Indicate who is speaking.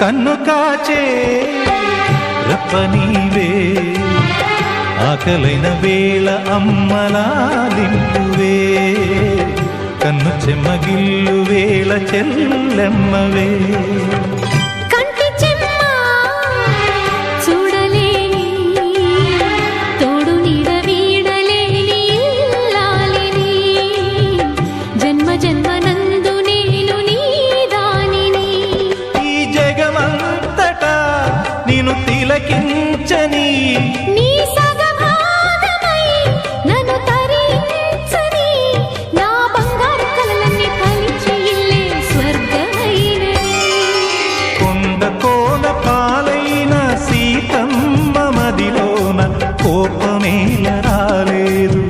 Speaker 1: కన్ను కాచే రప్ప నీవే ఆకలైన వేళ అమ్మలాలింపువే కన్ను చెమ్మగిల్లు వేళ చెల్లెమ్మవే. కించని
Speaker 2: నీ సగభాగమై నన్ను తరించని. నా బంగారు కలలన్నీ ఫలించి ఇల్లే స్వర్గమైనే
Speaker 1: కొండ కోన పాలైన సీతమ్మ మదిలోన కోపమేల రాలేదు